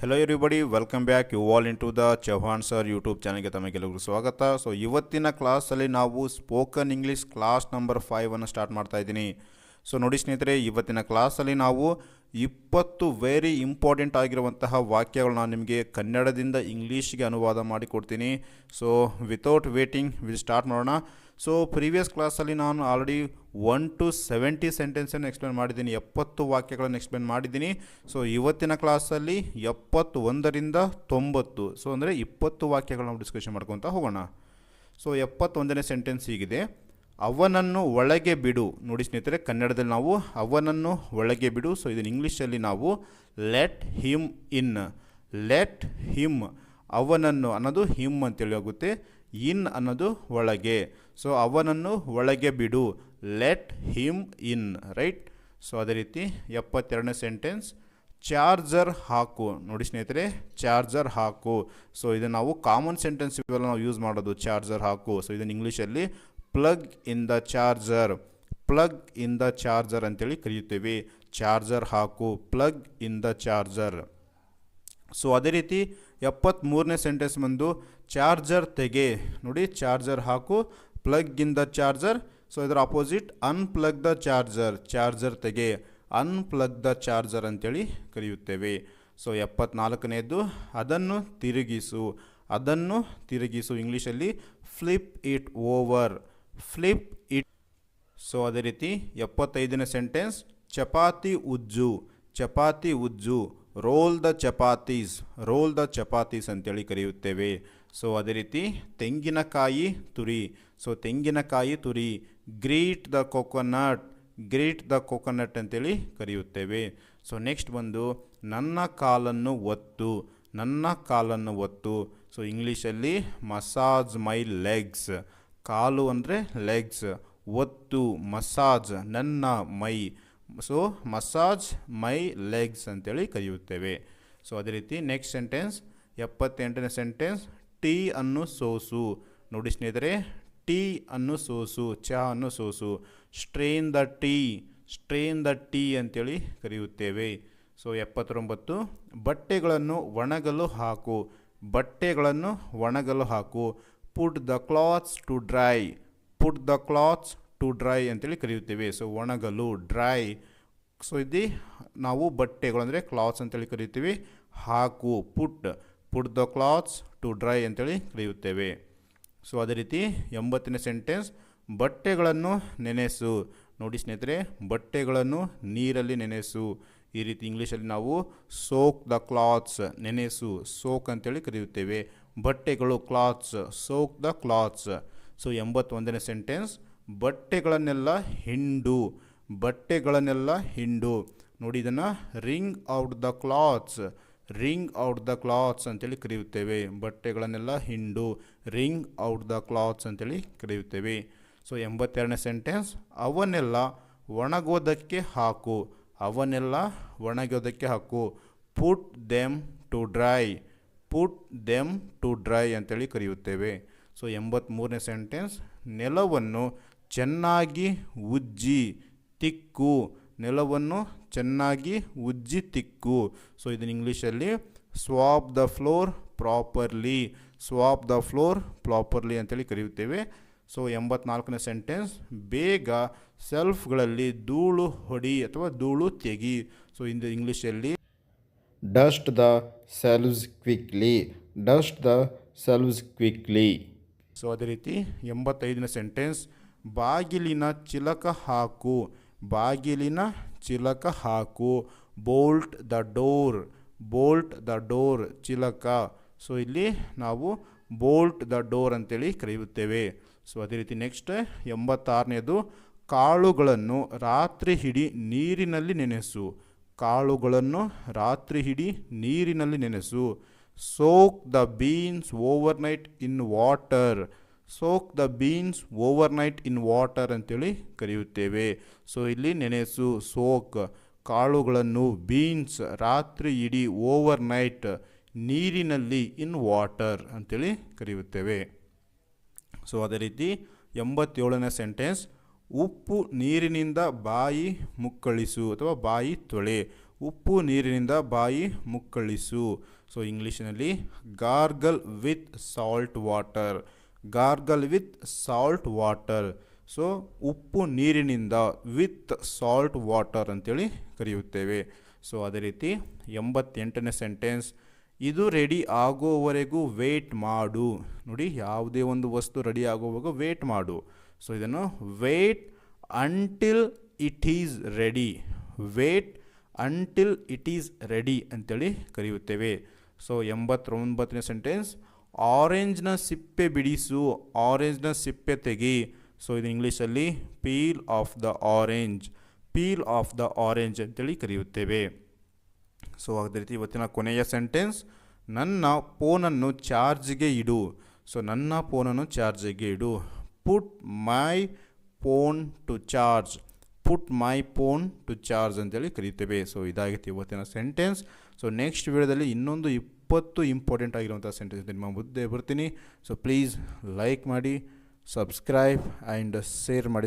Hello everybody welcome back you all into the Chauhan sir YouTube ಚಾನಲ್ಗೆ ತಮಗೆಲ್ಲರಿಗೂ ಸ್ವಾಗತ. So ಇವತ್ತಿನ ಕ್ಲಾಸಲ್ಲಿ ನಾವು ಸ್ಪೋಕನ್ ಇಂಗ್ಲೀಷ್ ಕ್ಲಾಸ್ ನಂಬರ್ ಫೈವನ್ನು ಸ್ಟಾರ್ಟ್ ಮಾಡ್ತಾ ಇದ್ದೀನಿ. ಸೊ ನೋಡಿ ಸ್ನೇಹಿತರೆ, ಇವತ್ತಿನ ಕ್ಲಾಸಲ್ಲಿ ನಾವು ಇಪ್ಪತ್ತು ವೆರಿ ಇಂಪಾರ್ಟೆಂಟ್ ಆಗಿರುವಂತಹ ವಾಕ್ಯಗಳನ್ನ ನಾನು ನಿಮಗೆ ಕನ್ನಡದಿಂದ ಇಂಗ್ಲೀಷ್ಗೆ ಅನುವಾದ ಮಾಡಿಕೊಡ್ತೀನಿ. So without waiting will start ಮಾಡೋಣ. ಸೊ ಪ್ರೀವಿಯಸ್ ಕ್ಲಾಸಲ್ಲಿ ನಾನು ಆಲ್ರೆಡಿ ಒನ್ ಟು ಸೆವೆಂಟಿ ಸೆಂಟೆನ್ಸನ್ನು ಎಕ್ಸ್ಪ್ಲೇನ್ ಮಾಡಿದ್ದೀನಿ. ಎಪ್ಪತ್ತು ವಾಕ್ಯಗಳನ್ನು ಎಕ್ಸ್ಪ್ಲೇನ್ ಮಾಡಿದ್ದೀನಿ. ಸೊ ಇವತ್ತಿನ ಕ್ಲಾಸಲ್ಲಿ ಎಪ್ಪತ್ತು ಒಂದರಿಂದ ತೊಂಬತ್ತು. ಸೊ ಅಂದರೆ ಇಪ್ಪತ್ತು ವಾಕ್ಯಗಳನ್ನ ನಾವು ಡಿಸ್ಕಷನ್ ಮಾಡ್ಕೊತ ಹೋಗೋಣ. ಸೊ ಎಪ್ಪತ್ತೊಂದನೇ ಸೆಂಟೆನ್ಸ್ ಹೀಗಿದೆ. ಅವನನ್ನು ಒಳಗೆ ಬಿಡು. ನೋಡಿ ಸ್ನೇಹಿತರೆ, ಕನ್ನಡದಲ್ಲಿ ನಾವು ಅವನನ್ನು ಒಳಗೆ ಬಿಡು. ಸೊ ಇದನ್ನು ಇಂಗ್ಲೀಷಲ್ಲಿ ನಾವು let him in let him ಅವನನ್ನು ಅನ್ನೋದು ಹಿಮ್ ಅಂತೇಳಿ ಹೋಗುತ್ತೆ. ಇನ್ ಅನ್ನೋದು ಒಳಗೆ. ಸೊ ಅವನನ್ನು ಒಳಗೆ ಬಿಡು. Let him in right so ಅದೇ ರೀತಿ ಎಪ್ಪತ್ತೆರಡನೇ ಸೆಂಟೆನ್ಸ್ ಚಾರ್ಜರ್ ಹಾಕು. ನೋಡಿ ಸ್ನೇಹಿತರೆ, ಚಾರ್ಜರ್ ಹಾಕು. ಸೊ ಇದು ನಾವು ಕಾಮನ್ ಸೆಂಟೆನ್ಸ್ ಇವೆಲ್ಲ ನಾವು ಯೂಸ್ ಮಾಡೋದು, ಚಾರ್ಜರ್ ಹಾಕು. ಸೊ ಇದನ್ನು ಇಂಗ್ಲೀಷಲ್ಲಿ plug in the charger plug in the charger ಅಂತೇಳಿ ಕರೆಯುತ್ತೇವೆ. ಚಾರ್ಜರ್ ಹಾಕು. Plug in the charger so ಅದೇ ರೀತಿ ಎಪ್ಪತ್ತ್ಮೂರನೇ ಸೆಂಟೆನ್ಸ್ ಬಂದು ಚಾರ್ಜರ್ ತೆಗೆ. ನೋಡಿ, ಚಾರ್ಜರ್ ಹಾಕು ಪ್ಲಗ್ ಚಾರ್ಜರ್ ಸೊ ಇದರ opposite unplug the charger charger ತೆಗೆ. ಅನ್ಪ್ಲಗ್ ದ ಚಾರ್ಜರ್ ಅಂತೇಳಿ ಕರೆಯುತ್ತೇವೆ. ಸೊ ಎಪ್ಪತ್ನಾಲ್ಕನೇದು ಅದನ್ನು ತಿರುಗಿಸು. ಅದನ್ನು ತಿರುಗಿಸು ಇಂಗ್ಲೀಷಲ್ಲಿ flip it over flip it so ಅದೇ ರೀತಿ ಎಪ್ಪತ್ತೈದನೇ ಸೆಂಟೆನ್ಸ್ ಚಪಾತಿ ಉಜ್ಜು. Chapati ಉಜ್ಜು. Roll the chapatis roll the chapatis ಅಂತೇಳಿ ಕರೆಯುತ್ತೇವೆ. ಸೊ ಅದೇ ರೀತಿ ತೆಂಗಿನಕಾಯಿ ತುರಿ. ಸೊ ತೆಂಗಿನಕಾಯಿ ತುರಿ grate the coconut grate the coconut ಅಂತೇಳಿ ಕರೆಯುತ್ತೇವೆ. ಸೊ ನೆಕ್ಸ್ಟ್ ಬಂದು ನನ್ನ ಕಾಲನ್ನು ಒತ್ತು, ನನ್ನ ಕಾಲನ್ನು ಒತ್ತು. ಸೊ ಇಂಗ್ಲೀಷಲ್ಲಿ ಮಸಾಜ್ ಮೈ ಲೆಗ್ಸ್ ಕಾಲು ಅಂದರೆ ಲೆಗ್ಸ್ ಒತ್ತು ಮಸಾಜ್ ನನ್ನ ಮೈ. ಸೊ ಮಸಾಜ್ ಮೈ ಲೆಗ್ಸ್ ಅಂತೇಳಿ ಕರೆಯುತ್ತೇವೆ. ಸೊ ಅದೇ ರೀತಿ ನೆಕ್ಸ್ಟ್ ಸೆಂಟೆನ್ಸ್ ಎಪ್ಪತ್ತೆಂಟನೇ ಸೆಂಟೆನ್ಸ್ ಟೀ ಅನ್ನು ಸೋಸು. ನೋಡಿ ಸ್ನೇಹಿತರೆ, ಟೀ ಅನ್ನು ಸೋಸು, ಚಹಾ ಅನ್ನು ಸೋಸು. Strain the tea strain the tea ಅಂತೇಳಿ ಕರೆಯುತ್ತೇವೆ. ಸೊ ಎಪ್ಪತ್ತೊಂಬತ್ತು, ಬಟ್ಟೆಗಳನ್ನು ಒಣಗಲು ಹಾಕು. ಬಟ್ಟೆಗಳನ್ನು ಒಣಗಲು ಹಾಕು. Put the clothes to dry put the clothes to dry ಅಂತೇಳಿ ಕರೆಯುತ್ತೇವೆ. ಸೊ ಒಣಗಲು ಡ್ರೈ ಸೊ ಇದು ನಾವು ಬಟ್ಟೆಗಳು ಅಂದರೆ ಕ್ಲಾತ್ಸ್ ಅಂತೇಳಿ ಕರೆಯುತ್ತೇವೆ. ಹಾಕು, put. Put the clothes to dry ಅಂತೇಳಿ ಕರೆಯುತ್ತೇವೆ. ಸೊ ಅದೇ ರೀತಿ ಎಂಬತ್ತನೇ ಸೆಂಟೆನ್ಸ್ ಬಟ್ಟೆಗಳನ್ನು ನೆನೆಸು. ನೋಡಿ ಸ್ನೇಹಿತರೆ, ಬಟ್ಟೆಗಳನ್ನು ನೀರಲ್ಲಿ ನೆನೆಸು. ಈ ರೀತಿ ಇಂಗ್ಲೀಷಲ್ಲಿ ನಾವು ಸೋಕ್ ದ ಕ್ಲಾತ್ಸ್ ನೆನೆಸು. ಸೋಕ್ ಅಂತೇಳಿ ಕರೆಯುತ್ತೇವೆ. ಬಟ್ಟೆಗಳು clothes soak the clothes so ಎಂಬತ್ತೊಂದನೇ sentence ಬಟ್ಟೆಗಳನ್ನೆಲ್ಲ ಹಿಂಡು ಬಟ್ಟೆಗಳನ್ನೆಲ್ಲ ಹಿಂಡು. ನೋಡಿ ಇದನ್ನು wring out the clothes wring out the clothes ಅಂತೇಳಿ ಕರೆಯುತ್ತೇವೆ. ಬಟ್ಟೆಗಳನ್ನೆಲ್ಲ ಹಿಂಡು ರಿಂಗ್ ಔಟ್ ದ ಕ್ಲಾತ್ಸ್ ಅಂತೇಳಿ ಕರೆಯುತ್ತೇವೆ. ಸೊ ಎಂಬತ್ತೆರಡನೇ ಸೆಂಟೆನ್ಸ್ ಅವನ್ನೆಲ್ಲ ಒಣಗೋದಕ್ಕೆ ಹಾಕು. ಅವನ್ನೆಲ್ಲ ಒಣಗೋದಕ್ಕೆ ಹಾಕು. Put them to dry put them to dry ಅಂತೇಳಿ ಕರೆಯುತ್ತೇವೆ. ಸೊ ಎಂಬತ್ತ್ಮೂರನೇ ಸೆಂಟೆನ್ಸ್ ನೆಲವನ್ನು ಚೆನ್ನಾಗಿ ಉಜ್ಜಿ ತಿಕ್ಕು. ನೆಲವನ್ನು ಚೆನ್ನಾಗಿ ಉಜ್ಜಿ ತಿಕ್ಕು. ಸೊ ಇದನ್ನು ಇಂಗ್ಲೀಷಲ್ಲಿ swab the floor properly swab the floor properly ಅಂತೇಳಿ ಕರೆಯುತ್ತೇವೆ. ಸೊ ಎಂಬತ್ನಾಲ್ಕನೇ ಸೆಂಟೆನ್ಸ್ ಬೇಗ ಸೆಲ್ಫ್ಗಳಲ್ಲಿ ಧೂಳು ಹೊಡಿ ಅಥವಾ ಧೂಳು ತೆಗಿ. ಸೊ ಇಂದು ಇಂಗ್ಲೀಷಲ್ಲಿ dust the shelves quickly dust the shelves quickly. So ಅದೇ ರೀತಿ ಎಂಬತ್ತೈದನೇ ಸೆಂಟೆನ್ಸ್ ಬಾಗಿಲಿನ ಚಿಲಕ ಹಾಕು, ಬಾಗಿಲಿನ ಚಿಲಕ ಹಾಕು. Bolt the door, bolt the door Chilaka. So ಇಲ್ಲಿ ನಾವು ಬೋಲ್ಟ್ ದ ಡೋರ್ ಅಂತೇಳಿ ಕರೆಯುತ್ತೇವೆ. ಸೊ ಅದೇ ರೀತಿ ನೆಕ್ಸ್ಟ್ ಎಂಬತ್ತಾರನೇದು ಕಾಳುಗಳನ್ನು ರಾತ್ರಿ ಹಿಡಿ ನೀರಿನಲ್ಲಿ ನೆನೆಸು. ಕಾಳುಗಳನ್ನು ರಾತ್ರಿ ಹಿಡಿ ನೀರಿನಲ್ಲಿ ನೆನೆಸು. Soak the beans overnight in water soak the beans overnight in water ಅಂತೇಳಿ ಕರೆಯುತ್ತೇವೆ. ಸೊ ಇಲ್ಲಿ ನೆನೆಸು ಸೋಕ್ ಕಾಳುಗಳನ್ನು ಬೀನ್ಸ್ ರಾತ್ರಿ ಇಡೀ ಓವರ್ ನೈಟ್ ನೀರಿನಲ್ಲಿ ಇನ್ ವಾಟರ್ ಅಂತೇಳಿ ಕರೆಯುತ್ತೇವೆ. ಸೊ ಅದೇ ರೀತಿ ಎಂಬತ್ತೇಳನೇ ಸೆಂಟೆನ್ಸ್ ಉಪ್ಪು ನೀರಿನಿಂದ ಬಾಯಿ ಮುಕ್ಕಳಿಸು ಅಥವಾ ಬಾಯಿ ತೊಳೆ, ಉಪ್ಪು ನೀರಿನಿಂದ ಬಾಯಿ ಮುಕ್ಕಳಿಸು. ಸೊ ಇಂಗ್ಲೀಷಿನಲ್ಲಿ gargle with salt water gargle with salt water. So, ಉಪ್ಪು ನೀರಿನಿಂದ ವಿತ್ ಸಾಲ್ಟ್ ವಾಟರ್ ಅಂತೇಳಿ ಕರೆಯುತ್ತೇವೆ. ಸೊ, ಅದೇ ರೀತಿ ಎಂಬತ್ತೆಂಟನೇ ಸೆಂಟೆನ್ಸ್, ಇದು ರೆಡಿ ಆಗೋವರೆಗೂ ವೇಟ್ ಮಾಡು. ನೋಡಿ, ಯಾವುದೇ ಒಂದು ವಸ್ತು ರೆಡಿ ಆಗೋವಾಗ ವೇಟ್ ಮಾಡು. ಸೊ, ಇದನ್ನು wait until it is ready. Wait until it is ready ಅಂತೇಳಿ ಕರೆಯುತ್ತೇವೆ. ಸೊ, ಎಂಬತ್ತೊಂಬತ್ತನೇ ಸೆಂಟೆನ್ಸ್ ಆರೆಂಜ್ನ ಸಿಪ್ಪೆ ಬಿಡಿಸು, ಆರೆಂಜ್ನ ಸಿಪ್ಪೆ ತೆಗಿ. ಸೊ ಇದು ಇಂಗ್ಲೀಷಲ್ಲಿ peel off the orange, peel off the orange ಅಂತೇಳಿ ಕರೆಯುತ್ತೇವೆ. ಸೊ ಅದೇ ರೀತಿ ಇವತ್ತಿನ ಕೊನೆಯ ಸೆಂಟೆನ್ಸ್, ನನ್ನ ಫೋನನ್ನು ಚಾರ್ಜ್ಗೆ ಇಡು. ಸೊ ನನ್ನ ಫೋನನ್ನು ಚಾರ್ಜ್ಗೆ ಇಡು. Put my phone to charge put my phone to charge ಅಂತೇಳಿ ಕರೀತೇವೆ ಸೊ ಇದಾಗಿತ್ತು ಇವತ್ತಿನ ಸೆಂಟೆನ್ಸ್. ಸೊ ನೆಕ್ಸ್ಟ್ ವಿಡಿಯೋದಲ್ಲಿ ಇನ್ನೊಂದು ಇಪ್ಪತ್ತು ಇಂಪಾರ್ಟೆಂಟ್ ಆಗಿರುವಂಥ ಸೆಂಟೆನ್ಸ್ ನಿಮ್ಮ ಮುದ್ದೆ ಬರ್ತೀನಿ. ಸೊ ಪ್ಲೀಸ್ ಲೈಕ್ ಮಾಡಿ ಸಬ್ಸ್ಕ್ರೈಬ್ ಆ್ಯಂಡ್ ಶೇರ್ ಮಾಡಿ.